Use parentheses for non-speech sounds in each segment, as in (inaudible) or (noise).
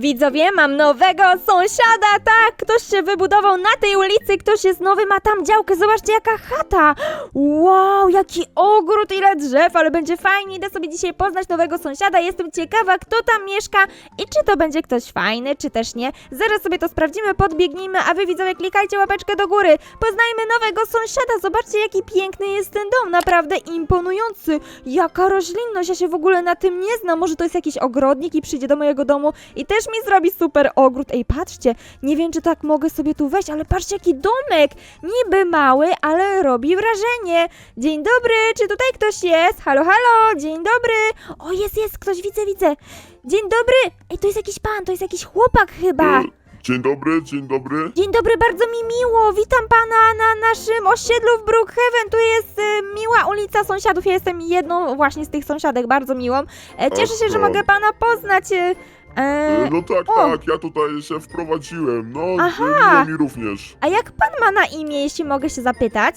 Widzowie, mam nowego sąsiada, tak! Ktoś się wybudował na tej ulicy, ktoś jest nowy, ma tam działkę, zobaczcie jaka chata! Wow, jaki ogród, ile drzew, ale będzie fajnie, idę sobie dzisiaj poznać nowego sąsiada, jestem ciekawa, kto tam mieszka i czy to będzie ktoś fajny, czy też nie. Zaraz sobie to sprawdzimy, podbiegnijmy, a wy widzowie klikajcie łapeczkę do góry. Poznajmy nowego sąsiada, zobaczcie jaki piękny jest ten dom, naprawdę imponujący. Jaka roślinność, ja się w ogóle na tym nie znam, może to jest jakiś ogrodnik i przyjdzie do mojego domu i też mi zrobi super ogród. Ej, patrzcie, nie wiem czy tak mogę sobie tu wejść, ale patrzcie jaki domek, niby mały, ale robi wrażenie. Dzień dobry, czy tutaj ktoś jest? Halo, halo, dzień dobry. O, jest, jest, ktoś, widzę, widzę. Dzień dobry. Ej, to jest jakiś pan, to jest jakiś chłopak chyba. E, Dzień dobry, dzień dobry. Dzień dobry, bardzo mi miło. Witam pana na naszym osiedlu w Brookhaven. Tu jest e, miła ulica sąsiadów. Ja jestem jedną właśnie z tych sąsiadek, bardzo miłą. E, cieszę się, że Aha. mogę pana poznać. E, E, e, No tak, o. tak, ja tutaj się wprowadziłem, no Aha. Aha. mi również. a jak pan ma na imię, jeśli mogę się zapytać?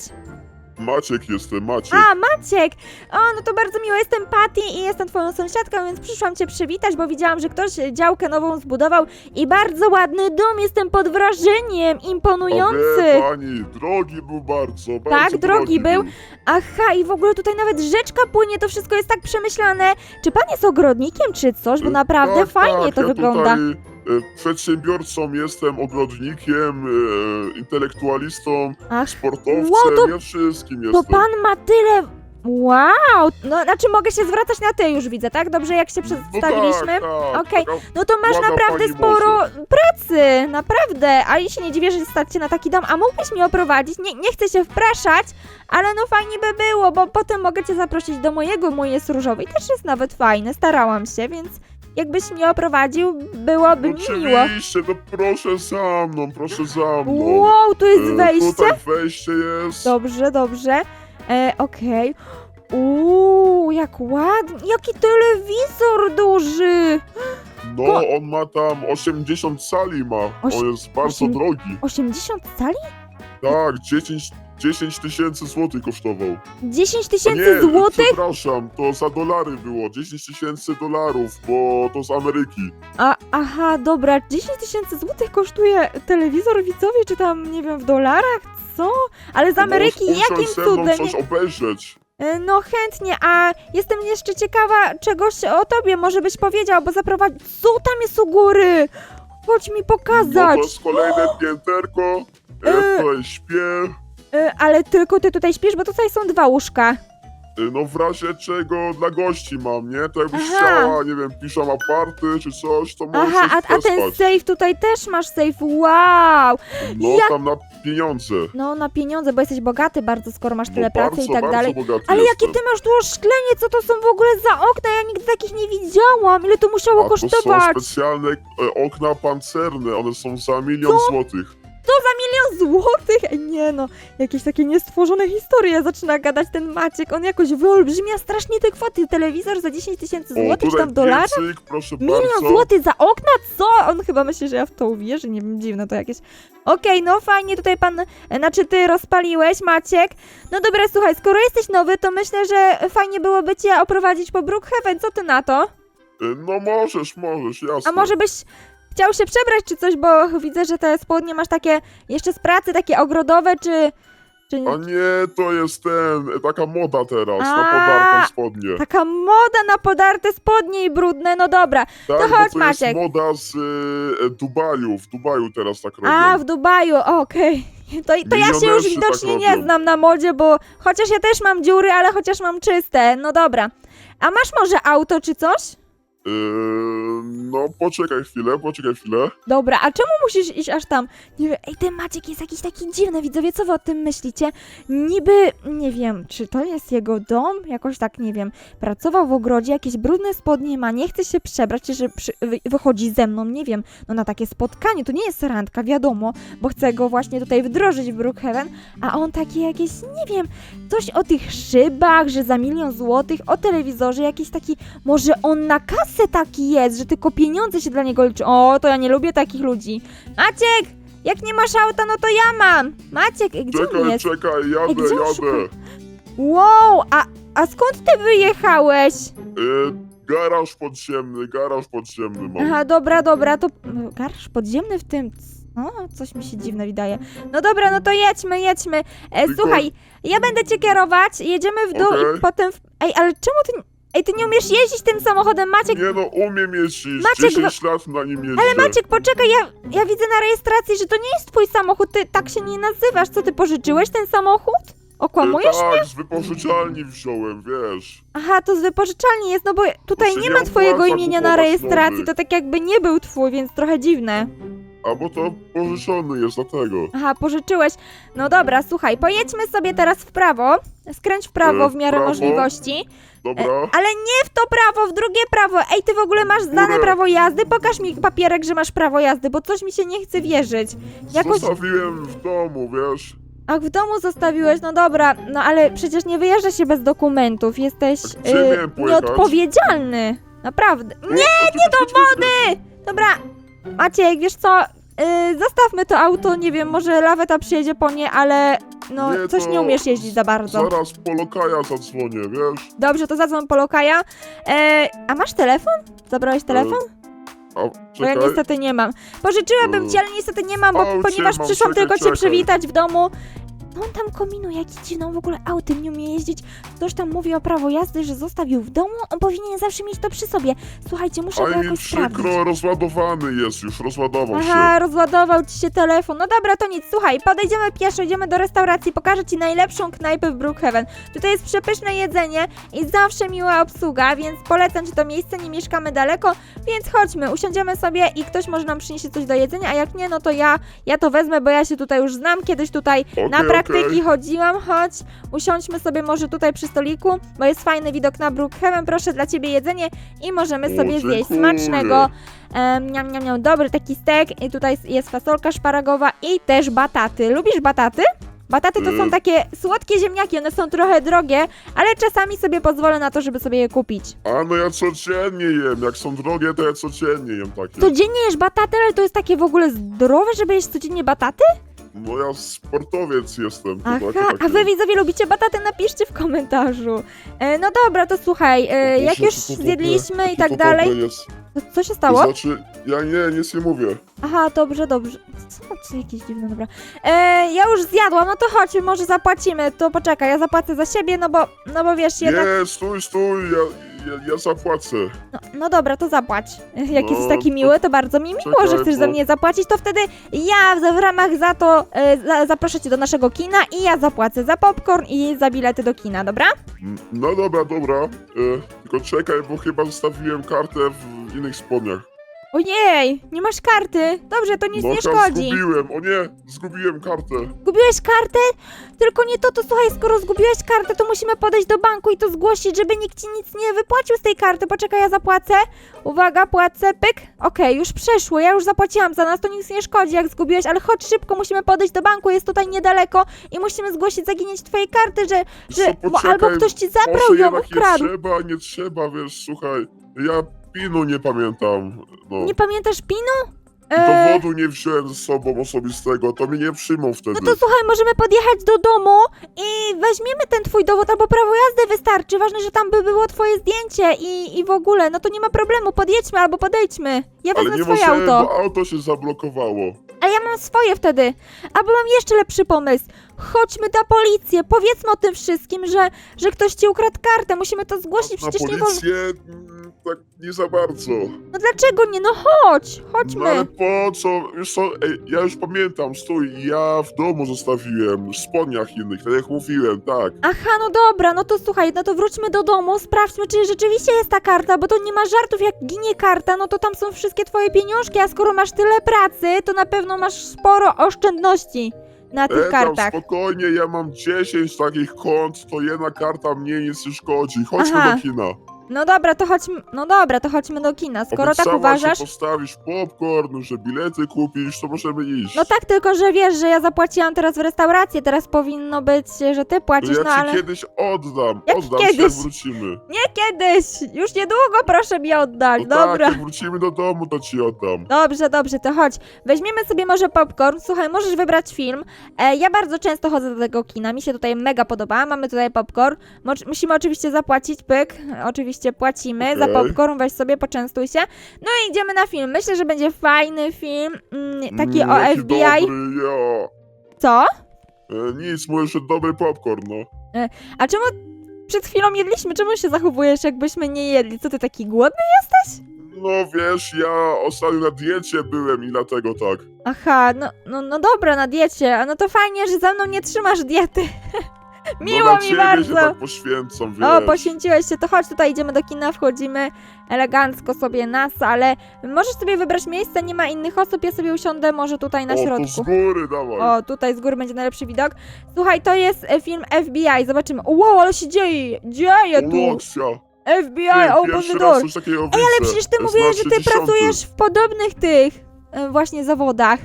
Maciek jestem, Maciek. A, Maciek! O, no to bardzo miło. Jestem Patty i jestem twoją sąsiadką, więc przyszłam cię przywitać, bo widziałam, że ktoś działkę nową zbudował i bardzo ładny dom. Jestem pod wrażeniem. A Imponujący. wie pani, drogi był bardzo, bardzo Tak, drogi był. Aha, i w ogóle tutaj nawet rzeczka płynie, to wszystko jest tak przemyślane. Czy pan jest ogrodnikiem czy coś? Bo E, naprawdę tak, fajnie tak, to ja wygląda. Tutaj, przedsiębiorcą jestem, ogrodnikiem, e, intelektualistą, Ach, sportowcem, Ło, to- ja wszystkim to jestem. pan ma tyle... Wow! No, znaczy mogę się zwracać na ty już widzę, tak? Dobrze, jak się przedstawiliśmy? No tak, tak, Okej. taka No to masz Ładna naprawdę pani sporo pracy, naprawdę. A i się nie dziwię, że stać się na taki dom. A mógłbyś mnie oprowadzić? Nie, nie chcę się wpraszać, ale no fajnie by było, bo potem mogę cię zaprosić do mojego, mój jest różowy i też jest nawet fajny, starałam się, więc jakbyś mnie oprowadził, byłoby mi miło. Oczywiście, no proszę za mną, proszę za mną. Wow, tu jest E, wejście? Tutaj wejście jest. Dobrze, dobrze. E, okej. Uuu, jak ładnie. Jaki telewizor duży. No, Ko- on ma tam 80 cali ma. Oś- On jest bardzo osiem- drogi. 80 cali? Tak, 10 10 tysięcy złotych kosztował. 10 A tysięcy nie, złotych? przepraszam, to za dolary było. 10 tysięcy dolarów, bo to z Ameryki. A, aha, dobra, 10 tysięcy złotych kosztuje telewizor widzowie, czy tam, nie wiem, w dolarach? Co? Ale z Ameryki, Możesz jakim ze mną cudem? coś obejrzeć. E, No chętnie, a jestem jeszcze ciekawa czegoś o tobie, może byś powiedział, bo zaprowadzi... Co tam jest u góry? Chodź mi No pokazać. to jest kolejne pięterko. E. Ja tutaj śpię. E, Ale tylko ty tutaj śpisz, bo tutaj są dwa łóżka. E, No w razie czego dla gości mam, nie? To jakbyś Aha. chciała, nie wiem, piszą aparty czy coś, to możesz Aha, a, a ten spać. safe tutaj też masz safe, wow! No jak- tam na pieniądze. No na pieniądze, bo jesteś bogaty bardzo, skoro masz tyle no pracy bardzo, i tak bardzo dalej. bogaty Ale jestem. jakie ty masz tu oszklenie, co to są w ogóle za okna? Ja nigdy takich nie widziałam. Ile to musiało A to są kosztować? specjalne e, okna pancerne, one są za milion złotych. Milion złotych? Ej, nie no, jakieś takie niestworzone historie zaczyna gadać ten Maciek. On jakoś wyolbrzymia strasznie te kwoty. Telewizor za 10 tysięcy złotych, czy tam dolarów? piecyk, proszę Milion bardzo. złotych za okna? Co? On chyba myśli, że ja w to uwierzę. Nie wiem, dziwne to jakieś. Okej, no fajnie tutaj pan, e, znaczy ty rozpaliłeś, Maciek. No dobra, słuchaj, skoro jesteś nowy, to myślę, że fajnie byłoby cię oprowadzić po Brookhaven. Co ty na to? E, No możesz, możesz, jasne. A może byś chciał się przebrać czy coś, bo widzę, że te spodnie masz takie jeszcze z pracy, takie ogrodowe, czy... czy... A nie, to jest ten, taka moda teraz, A, na podartą spodnie. Taka moda na podarte spodnie i brudne, no dobra. Tak, to bo chodź, to Maciek. jest moda z e, Dubaju, w Dubaju teraz tak robią. A, w Dubaju, okej. (laughs) To, to ja się już Milionerzy widocznie tak nie robią. znam na modzie, bo chociaż ja też mam dziury, ale chociaż mam czyste. No dobra. A masz może auto czy coś? E, no poczekaj chwilę, poczekaj chwilę. Dobra, a czemu musisz iść aż tam? Nie wiem, ej, ten Maciek jest jakiś taki dziwny, widzowie, co wy o tym myślicie? Niby, nie wiem, czy to jest jego dom? Jakoś tak, nie wiem, pracował w ogrodzie, jakieś brudne spodnie ma, nie chce się przebrać, czy że przy, wy, wychodzi ze mną, nie wiem, no na takie spotkanie, to nie jest randka, wiadomo, bo chcę go właśnie tutaj wdrożyć w Brookhaven, a on taki jakieś, nie wiem, coś o tych szybach, że za milion złotych, o telewizorze, jakiś taki, może on na kasę taki jest, że tylko pieniądze się dla niego liczy. O, to ja nie lubię takich ludzi. Maciek, jak nie masz auta, no to ja mam. Maciek, gdzie on Czekaj, jest? czekaj, jadę, gdzie on jadę. szuka? Wow, a, a skąd ty wyjechałeś? E, Garaż podziemny, garaż podziemny mam. Aha, dobra, dobra, to no, garaż podziemny w tym. No, coś mi się dziwne wydaje. No dobra, no to jedźmy, jedźmy. E, Tylko- słuchaj, ja będę cię kierować, jedziemy w dół Okej. i potem. W... Ej, ale czemu ty. Ej, ty nie umiesz jeździć tym samochodem, Maciek? Nie no, umiem jeździć, Maciek, 10 lat na nim jeżdżę. Ale Maciek, poczekaj, ja, ja widzę na rejestracji, że to nie jest twój samochód, ty tak się nie nazywasz. Co, ty pożyczyłeś ten samochód? Okłamujesz? Tak, z wypożyczalni wziąłem, wiesz. Aha, to z wypożyczalni jest, no bo tutaj się nie ma twojego opłaca imienia na kupować rejestracji, to tak jakby nie był twój, więc trochę dziwne. A bo to pożyczony jest, dlatego. Aha, pożyczyłeś. No dobra, słuchaj, pojedźmy sobie teraz w prawo. Skręć w prawo E, w miarę prawo? możliwości. Dobra? Ale nie w to prawo, w drugie prawo. Ej, ty w ogóle masz zdane Które? prawo jazdy? Pokaż mi papierek, że masz prawo jazdy, bo coś mi się nie chce wierzyć. Jakoś... Zostawiłem w domu, wiesz. Ach, w domu zostawiłeś, no dobra, no ale przecież nie wyjeżdża się bez dokumentów. Jesteś A gdzie miałem pojechać? nieodpowiedzialny. Naprawdę. Nie, nie do wody! Dobra, Maciek, wiesz co? Yy, zostawmy to auto, nie wiem, może laweta przyjedzie po nie, ale no Nie, coś to nie umiesz jeździć za bardzo. Zaraz po lokaja zadzwonię, wiesz. Dobrze, to zadzwoń po lokaja. E, a masz telefon? Zabrałeś telefon? A, Bo ja czekaj. niestety nie mam. Pożyczyłabym E, ci, ale niestety nie mam, bo, ponieważ mam, przyszłam czekaj, tylko cię czekaj. przywitać w domu. No on tam kombinuje, jaki dziwną w ogóle autem nie umie jeździć. Ktoś tam mówi o prawo jazdy, że zostawił w domu, on powinien zawsze mieć to przy sobie. Słuchajcie, muszę go Ale mi jakoś sprawdzić. przykro, rozładowany jest już, rozładował Aha, się. rozładował ci się telefon. No dobra, to nic. Słuchaj, podejdziemy pieszo, idziemy do restauracji, pokażę ci najlepszą knajpę w Brookhaven. Tutaj jest przepyszne jedzenie i zawsze miła obsługa, więc polecam ci to miejsce, nie mieszkamy daleko, więc chodźmy, usiądziemy sobie i ktoś może nam przyniesie coś do jedzenia, a jak nie, no to ja, ja to wezmę, bo ja się tutaj już znam, kiedyś tutaj na Okej, praktyki okej. chodziłam, chodź, usiądźmy sobie może tutaj przy stoliku, bo jest fajny widok na Brookhaven, proszę dla ciebie jedzenie i możemy O, sobie zjeść smacznego. Niam, niam, niam, dobry taki stek i tutaj jest fasolka szparagowa i też bataty. Lubisz bataty? Bataty to są Mm. takie słodkie ziemniaki, one są trochę drogie, ale czasami sobie pozwolę na to, żeby sobie je kupić. A no ja codziennie jem, jak są drogie, to ja codziennie jem takie. Codziennie jesz bataty, ale to jest takie w ogóle zdrowe, żeby jeść codziennie bataty? No ja sportowiec jestem. To Aha, takie, a takie. wy widzowie lubicie bataty? Napiszcie w komentarzu. E, no dobra, to słuchaj, e, jak już to dobre, zjedliśmy i tak to dalej, Jest. to co się To stało? znaczy, ja nie, nic nie mówię. Aha, dobrze, dobrze. Co, co jakieś dziwne, dobra. E, ja już zjadłam, no to chodź, może zapłacimy. To poczekaj, ja zapłacę za siebie, no bo, no bo wiesz, jednak... Nie, stój, stój, ja, ja, ja zapłacę. No, no dobra, to zapłać. (laughs) Jak No, jesteś taki miły, to bardzo mi miło, czekaj, że chcesz za bo- mnie zapłacić, to wtedy ja w- w ramach za to e, za, zaproszę cię do naszego kina i ja zapłacę za popcorn i za bilety do kina, dobra? Mm, No dobra, dobra. E, tylko czekaj, bo chyba zostawiłem kartę w innych spodniach. Ojej, nie masz karty. Dobrze, to nic nie tam szkodzi. zgubiłem, o nie, zgubiłem kartę. Gubiłeś kartę? Tylko nie to, to słuchaj, skoro zgubiłeś kartę, to musimy podejść do banku i to zgłosić, żeby nikt ci nic nie wypłacił z tej karty. Poczekaj, ja zapłacę. Uwaga, płacę, pyk. Okej, już przeszło, ja już zapłaciłam za nas, to nic nie szkodzi, jak zgubiłeś, ale chodź szybko, musimy podejść do banku, jest tutaj niedaleko i musimy zgłosić zaginięcie twojej karty, że, że Co, bo poczekaj, albo ktoś ci zabrał Może ją, jednak nie ukradł. trzeba, nie trzeba, wiesz, słuchaj. Ja pinu nie pamiętam. No. Nie pamiętasz pinu? E, Dowodu nie wziąłem ze sobą osobistego, to mnie nie przyjmą wtedy. No to słuchaj, możemy podjechać do domu i weźmiemy ten twój dowód albo prawo jazdy wystarczy. Ważne, że tam by było twoje zdjęcie i, i w ogóle, no to nie ma problemu, podjedźmy albo podejdźmy. Ja Ale wezmę nie swoje możemy, auto. bo auto się zablokowało. A ja mam swoje wtedy. Albo mam jeszcze lepszy pomysł. Chodźmy na policję, powiedzmy o tym wszystkim, że, że ktoś ci ukradł kartę. Musimy to zgłosić, Na przecież nie wolno. policję tak nie za bardzo. No dlaczego nie? No chodź, No chodźmy. ale po co? Wiesz co, ej, ja już pamiętam, stój, ja w domu zostawiłem, w spodniach innych, tak jak mówiłem, tak. Aha, no dobra, no to słuchaj, no to wróćmy do domu, sprawdźmy, czy rzeczywiście jest ta karta, bo to nie ma żartów, jak ginie karta, no to tam są wszystkie twoje pieniążki, a skoro masz tyle pracy, to na pewno masz sporo oszczędności na tych E, tam kartach. spokojnie, ja mam 10 takich kont, to jedna karta mniej nic nie szkodzi. Chodźmy Aha. do kina. No dobra, to chodźmy, no dobra, to chodźmy do kina. Skoro tak Obiecałaś, uważasz, że postawisz popcorn, że bilety kupisz, to możemy iść. no tak, tylko że wiesz, że ja zapłaciłam teraz w restaurację, teraz powinno być, że ty To płacisz, ja no ci ale... kiedyś oddam, Jak oddam ci kiedyś? jak wrócimy. Nie kiedyś, już niedługo proszę mi oddać, No dobra. tak, jak wrócimy do domu, to ci oddam. Dobrze, dobrze, to chodź. Weźmiemy sobie może popcorn. Słuchaj, możesz wybrać film. E, ja bardzo często chodzę do tego kina. Mi się tutaj mega podoba. Mamy tutaj popcorn. Moc- musimy oczywiście zapłacić, pyk. Oczywiście oczywiście płacimy za Okej. popcorn, weź sobie, poczęstuj się. No i idziemy na film. Myślę, że będzie fajny film, mm, taki Mm, o jaki FBI. Dobry, ja. Co? E, nic, mówię, że dobry popcorn, no. A czemu przed chwilą jedliśmy? Czemu się zachowujesz, jakbyśmy nie jedli? Co ty taki głodny? No wiesz, ja ostatnio na diecie byłem i dlatego tak. Aha, no, no, no dobra, na diecie. A no to fajnie, że ze mną nie trzymasz diety. (laughs) Miło no, mi ciebie bardzo. się tak poświęcam, wiesz. O, poświęciłeś się, to chodź tutaj, idziemy do kina, wchodzimy elegancko sobie na salę. Możesz sobie wybrać miejsce, nie ma innych osób, ja sobie usiądę może tutaj na o, to z środku. góry, dawaj. O, tutaj z góry będzie najlepszy widok. Słuchaj, to jest e, film FBI, zobaczymy. Wow, ale się dzieje, dzieje tu. Uloksia. FBI, coś takiego Ej, ale przecież ty mówiłeś, że ty 60. pracujesz w podobnych tych e, właśnie zawodach.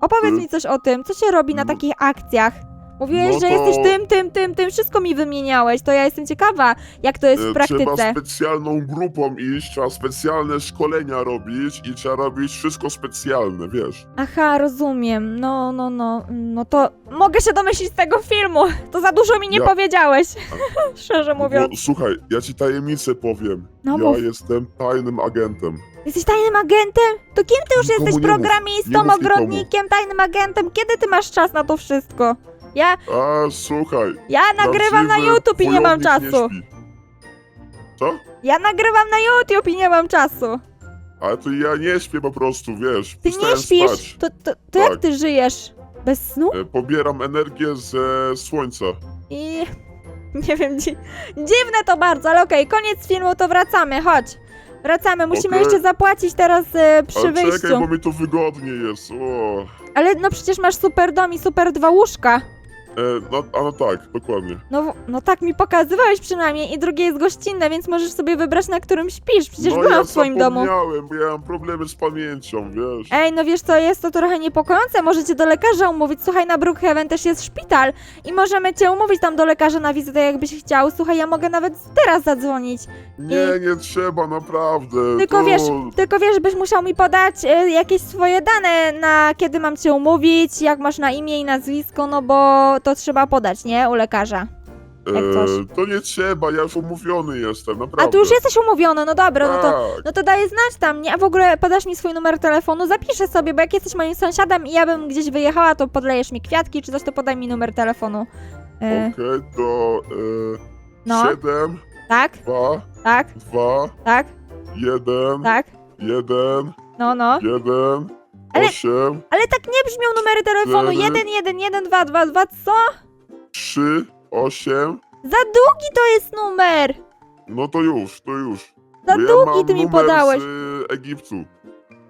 Opowiedz Hmm? mi coś o tym, co się robi na No. takich akcjach? Mówiłeś, No że to- jesteś tym, tym, tym, tym, wszystko mi wymieniałeś, to ja jestem ciekawa, jak to jest w E, Trzeba praktyce. specjalną grupą iść, trzeba specjalne szkolenia robić i trzeba robić wszystko specjalne, wiesz. Aha, rozumiem, no, no, no, no to mogę się domyślić z tego filmu, to za dużo mi nie Ja- powiedziałeś, (laughs) szczerze No mówiąc. bo, słuchaj, ja ci tajemnicę powiem. No ja mów. jestem tajnym agentem. Jesteś tajnym agentem? To kim ty już Nikomu jesteś? nie mów. Programistą, Nie mów nikomu. ogrodnikiem, tajnym agentem? Kiedy ty masz czas na to wszystko? Ja, A słuchaj. ja nagrywam na prawdziwy YouTube i nie mam wojownik czasu. Nie śpi. Co? Ja nagrywam na YouTube i nie mam czasu. Ale to ja nie śpię po prostu, wiesz. Ty nie Przestałem śpisz? Spać. To, to, to jak Tak. ty żyjesz? Bez snu? E, Pobieram energię ze słońca. I (laughs) nie wiem, dzi dziwne to bardzo, ale okej, koniec filmu, to wracamy, chodź. Wracamy, musimy Okej. jeszcze zapłacić teraz e, przy Ale wyjściu. czekaj, bo mi tu wygodnie jest. O. Ale no przecież masz super dom i super dwa łóżka. E, no, a no tak, dokładnie. No, no tak mi pokazywałeś przynajmniej i drugie jest gościnne, więc możesz sobie wybrać na którym śpisz. Przecież no byłam ja w swoim domu. zapomniałem, bo ja mam problemy z pamięcią, wiesz. Ej, no wiesz co, jest to trochę niepokojące, możecie do lekarza umówić. Słuchaj, na Brookhaven też jest szpital i możemy cię umówić tam do lekarza na wizytę, jakbyś chciał. Słuchaj, ja mogę nawet teraz zadzwonić. Nie, nie trzeba, naprawdę. Tylko to... wiesz, tylko wiesz, byś musiał mi podać e, jakieś swoje dane na kiedy mam cię umówić, jak masz na imię i nazwisko, no bo to trzeba podać, nie? U lekarza. jak coś. E, to nie trzeba, ja już umówiony jestem, naprawdę. A tu już jesteś umówiony, no dobra, no to Tak. No to daję znać tam, nie? A w ogóle podasz mi swój numer telefonu, zapiszę sobie, bo jak jesteś moim sąsiadem i ja bym gdzieś wyjechała, to podlejesz mi kwiatki czy coś, to podaj mi numer telefonu. E, Okej, to e, no, 7, tak, 2, tak, 2, tak, 1, tak, 1, no, no. 1, Ale- 8, Ale tak nie brzmią numery telefonu, Cztery. 1, 1, 1, 2, 2, 2, co? 3, 8. Za długi to jest numer! No to już, to już. Za Bo ja długi ty mi numer podałeś. z e, Egiptu.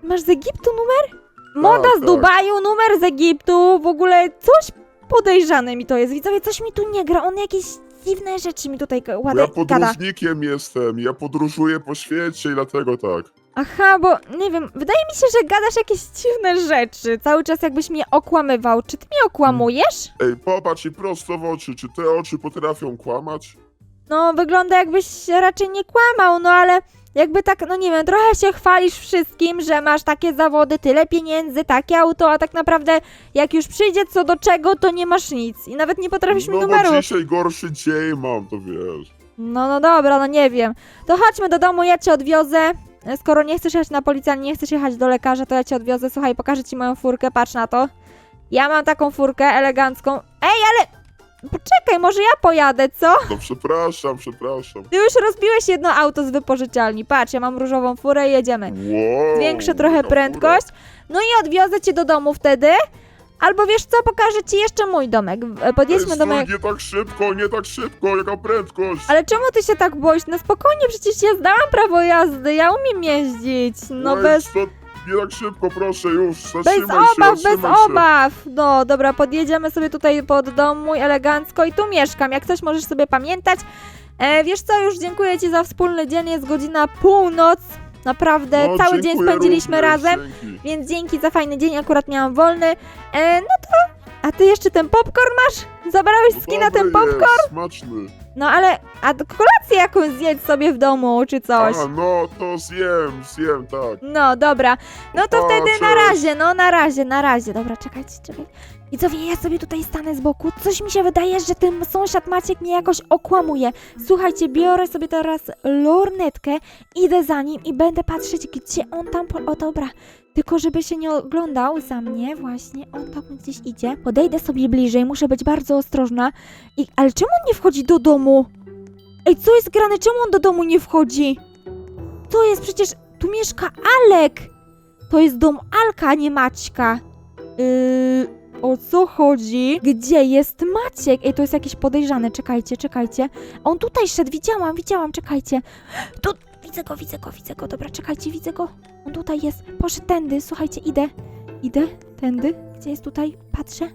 Masz z Egiptu numer? Moda z tak. Dubaju, numer z Egiptu, w ogóle coś podejrzane mi to jest. Widzowie, coś mi tu nie gra, on jakieś dziwne rzeczy mi tutaj Bo ja łada, gada. podróżnikiem jestem, ja podróżuję po świecie i dlatego tak. Aha, bo nie wiem, wydaje mi się, że gadasz jakieś dziwne rzeczy. Cały czas jakbyś mnie okłamywał. Czy ty mnie okłamujesz? Ej, popatrz i prosto w oczy, czy te oczy potrafią kłamać? No, wygląda jakbyś raczej nie kłamał, no ale jakby tak, no nie wiem, trochę się chwalisz wszystkim, że masz takie zawody, tyle pieniędzy, takie auto, a tak naprawdę jak już przyjdzie co do czego, to nie masz nic i nawet nie potrafisz mi no numeru. bo dzisiaj gorszy dzień mam, to wiesz. No, no dobra, no nie wiem. To chodźmy do domu, ja cię odwiozę. Skoro nie chcesz jechać na policję, ani nie chcesz jechać do lekarza, to ja cię odwiozę. Słuchaj, pokażę ci moją furkę, patrz na to. Ja mam taką furkę elegancką. Ej, ale... Poczekaj, może ja pojadę, co? No przepraszam, przepraszam. Ty już rozbiłeś jedno auto z wypożyczalni. Patrz, ja mam różową furę i jedziemy. Wow, Zwiększę trochę jaka prędkość. No i odwiozę cię do domu wtedy. Albo wiesz co, pokażę ci jeszcze mój domek. E. Podjedźmy do mojego... nie tak szybko, nie tak szybko, jaka prędkość. Ale czemu ty się tak boisz? No spokojnie, przecież ja zdałam prawo jazdy, ja umiem jeździć. No Ej, bez, to Nie tak szybko, proszę, już, bez zatrzymaj się, obaw, bez się. obaw. No dobra, podjedziemy sobie tutaj pod dom mój elegancko i tu mieszkam. Jak coś możesz sobie pamiętać. E, wiesz co, już dziękuję ci za wspólny dzień, jest godzina północ. Naprawdę, No, cały dzień dziękuję spędziliśmy również, razem. dzięki. Więc dzięki za fajny dzień, akurat miałam wolny. E, no to. A ty jeszcze ten popcorn masz? Zabrałeś ski na ten Dobry popcorn? Jest, smaczny. No ale, a kolację jakąś zjedz sobie w domu, czy coś. A, no to zjem, zjem, tak. No dobra, no to O, wtedy na cześć. razie, no na razie, na razie. Dobra, czekajcie, czekajcie. Widzowie, ja sobie tutaj stanę z boku. Coś mi się wydaje, że ten sąsiad Maciek mnie jakoś okłamuje. Słuchajcie, biorę sobie teraz lornetkę, idę za nim i będę patrzeć, gdzie on tam... Po... O, dobra. Tylko żeby się nie oglądał za mnie, właśnie, on tam gdzieś idzie. Podejdę sobie bliżej, muszę być bardzo ostrożna. I... Ale czemu on nie wchodzi do domu? Ej, co jest grane? Czemu on do domu nie wchodzi? To jest przecież... Tu mieszka Alek! To jest dom Alka, nie Maćka. Yy, o co chodzi? Gdzie jest Maciek? Ej, to jest jakieś podejrzane, czekajcie, czekajcie. On tutaj szedł, widziałam, widziałam, czekajcie. Tu, widzę go, widzę go, widzę go, dobra, czekajcie, widzę go. On tutaj jest, poszedł tędy, słuchajcie, idę, idę, tędy. Gdzie jest tutaj? Patrzę.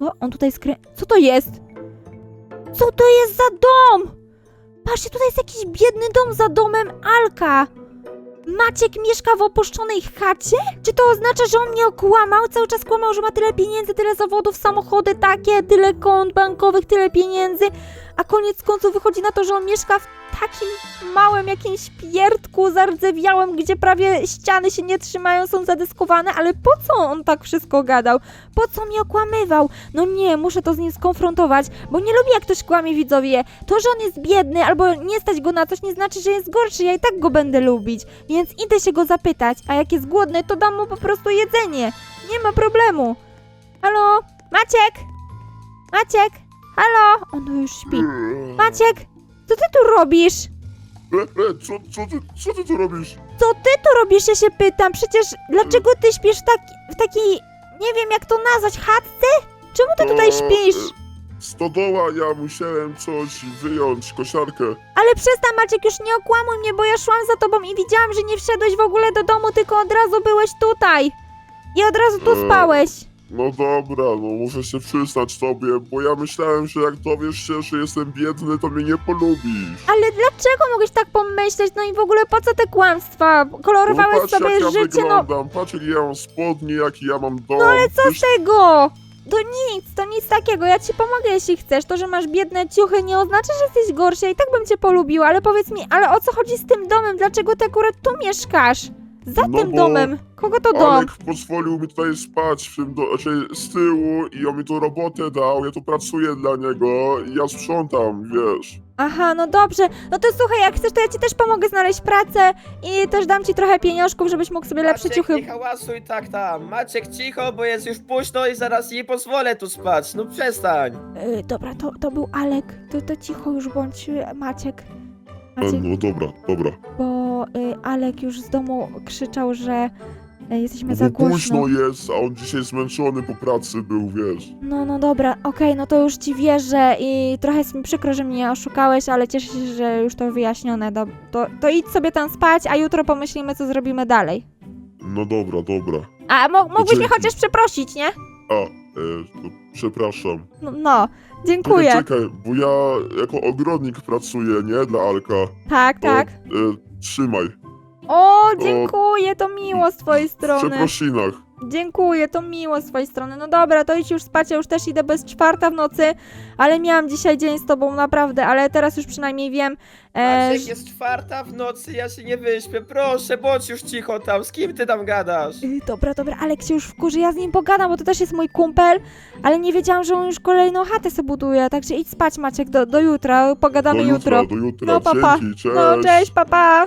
O, on tutaj skrę... Co to jest? Co to jest za dom? Patrzcie, tutaj jest jakiś biedny dom za domem Alka. Maciek mieszka w opuszczonej chacie? Czy to oznacza, że on mnie okłamał? Cały czas kłamał, że ma tyle pieniędzy, tyle zawodów, samochody takie, tyle kont bankowych, tyle pieniędzy, a koniec końców wychodzi na to, że on mieszka w takim małym jakimś pierdku zardzewiałym, gdzie prawie ściany się nie trzymają, są zadyskowane, ale po co on tak wszystko gadał? Po co mnie okłamywał? No nie, muszę to z nim skonfrontować, bo nie lubię jak ktoś kłamie widzowie. To, że on jest biedny albo nie stać go na coś, nie znaczy, że jest gorszy, ja i tak go będę lubić. Więc idę się go zapytać, a jak jest głodny, to dam mu po prostu jedzenie. Nie ma problemu. Halo? Maciek? Maciek? Halo? On już śpi. Maciek, co ty tu robisz? e, e, co, co, ty, co ty tu robisz? Co ty tu robisz, ja się pytam? Przecież dlaczego ty śpisz tak, w takiej, nie wiem jak to nazwać, chatce? Czemu ty tutaj To, śpisz? e, Stodoła, ja musiałem coś wyjąć, kosiarkę. Ale przestań Maciek, już nie okłamuj mnie, bo ja szłam za tobą i widziałam, że nie wszedłeś w ogóle do domu, tylko od razu byłeś tutaj. I od razu tu Eee. spałeś. No dobra, no muszę się przyznać tobie, bo ja myślałem, że jak dowiesz się, że jestem biedny, to mnie nie polubisz. Ale dlaczego mogłeś tak pomyśleć? No i w ogóle po co te kłamstwa? No Kolorowałeś patrz sobie jak ja życie, no, wyglądam, patrz jak ja mam spodnie, jaki ja mam dom. no ale co z tego? To nic, to nic takiego, ja ci pomogę jeśli chcesz. To, że masz biedne ciuchy nie oznacza, że jesteś gorszy, ja i tak bym cię polubiła, ale powiedz mi, ale o co chodzi z tym domem? Dlaczego ty akurat tu mieszkasz? Za No tym bo domem. Kogo to dom? Alek pozwolił mi tutaj spać w tym do, znaczy z tyłu i on mi tu robotę dał, ja tu pracuję dla niego i ja sprzątam, wiesz. Aha, no dobrze. No to słuchaj, jak chcesz, to ja ci też pomogę znaleźć pracę i też dam ci trochę pieniążków, żebyś mógł sobie lepsze Maciek, ciuchy. nie hałasuj tak tam. Maciek, cicho, bo jest już późno i zaraz nie pozwolę tu spać. No przestań. Y, dobra, to, to był Alek. To, to cicho już bądź, y, Maciek. E, Maciek, No dobra, dobra. bo Alek już z domu krzyczał, że y, jesteśmy No za bo głośno. późno jest, a on dzisiaj zmęczony po pracy był, wiesz. No, no dobra, okej, no to już ci wierzę i trochę jest mi przykro, że mnie oszukałeś, ale cieszę się, że już to wyjaśnione. Do, to, to idź sobie tam spać, a jutro pomyślimy, co zrobimy dalej. No dobra, dobra. A mo- mógłbyś mnie dzięki. chociaż przeprosić, nie? A, e, to przepraszam. No, no Czekaj, dziękuję. czekaj, bo ja jako ogrodnik pracuję, nie? Dla Alka. Tak, tak. E, trzymaj. O, dziękuję, to miło z twojej W strony. przeprosinach. Dziękuję, to miło z twojej strony. No dobra, to idź już spać, ja już też idę bez czwarta w nocy, ale miałam dzisiaj dzień z tobą, naprawdę, ale teraz już przynajmniej wiem, e, Maciek, że- jest czwarta w nocy, ja się nie wyśpię. Proszę, bądź już cicho tam. Z kim ty tam gadasz? Y, Dobra, dobra, Alek się już wkurzy, ja z nim pogadam, bo to też jest mój kumpel, ale nie wiedziałam, że on już kolejną chatę sobie buduje, także idź spać Maciek, do, do jutra, pogadamy do jutro. jutra, do jutra. No, pa, pa. Dzięki, cześć. No, cześć, papa!